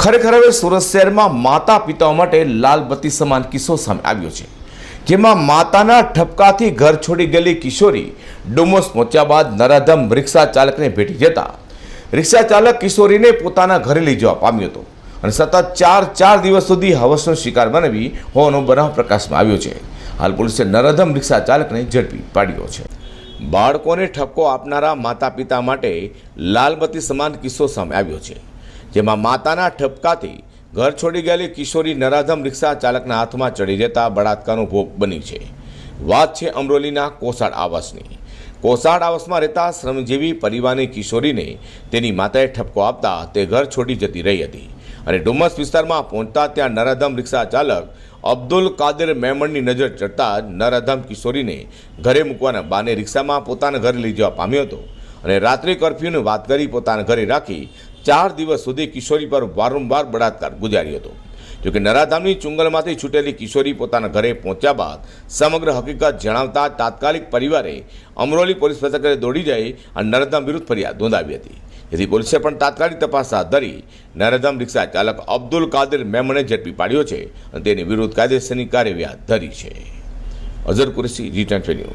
ખરેખર હવે સુરત શહેરમાં માતા પિતાઓ માટે લાલ બત્તી સમાન કિસ્સો સામે આવ્યો છે, જેમાં માતાના ઠપકાથી ઘર છોડી ગયેલી કિશોરી ડુમસ પહોંચ્યા બાદ નરાધમ રિક્ષા ચાલકને ભેટી જતા રિક્ષા ચાલક કિશોરીને પોતાના ઘરે લઈ જવા પામ્યો હતો અને સતત ચાર ચાર દિવસ સુધી હવસનો શિકાર બનાવી હોવાનો બનાવ પ્રકાશમાં આવ્યો છે. હાલ પોલીસે નરાધમ રિક્ષા ચાલકને ઝડપી પાડ્યો છે. બાળકોને ઠપકો આપનારા માતા પિતા માટે લાલબત્તી સમાન કિસ્સો સામે આવ્યો છે. જેમાં માતાના ઠપકાથી ઘર છોડી ગયેલી કિશોરી નરાધમ રિક્ષા ચાલકના હાથમાં ચડી જતા બળાત્કારનો ભોગ બની છે. વાત છે અમરોલીના કોસાડ આવાસની. કોસાડ આવાસમાં રહેતા શ્રમજીવી પરિવારની કિશોરીને તેની માતાએ ઠપકો આપતા તે ઘર છોડી જતી રહી હતી અને ડુમસ વિસ્તારમાં પહોંચતા ત્યાં નરાધમ રિક્ષા ચાલક અબ્દુલ કાદર મેમણની નજર ચડતા નરાધમ કિશોરીને ઘરે મૂકવાના બાને રિક્ષામાં પોતાના ઘરે લઈ જવા પામ્યો હતો અને રાત્રિ કર્ફ્યુની વાત કરી પોતાના ઘરે રાખી ચાર દિવસ સુધી કિશોરી પર વારંવાર બળાત્કાર ગુજાર્યો હતો. જોકે નરાધામની ચુંગલમાંથી છૂટેલી કિશોરી પોતાના ઘરે પહોંચ્યા બાદ સમગ્ર હકીકત જણાવતા તાત્કાલિક પરિવારે અમરોલી પોલીસ મથકે દોડી જઈ અને નરાધામ વિરુદ્ધ ફરિયાદ નોંધાવી હતી. જેથી પોલીસે પણ તાત્કાલિક તપાસ હાથ ધરી નરાધામ રિક્ષા ચાલક અબ્દુલ કાદિર મેમણે ઝડપી પાડ્યો છે અને તેની વિરુદ્ધ કાયદેસરની કાર્યવાહી હાથ ધરી છે. Azhar Qureshi, G twenty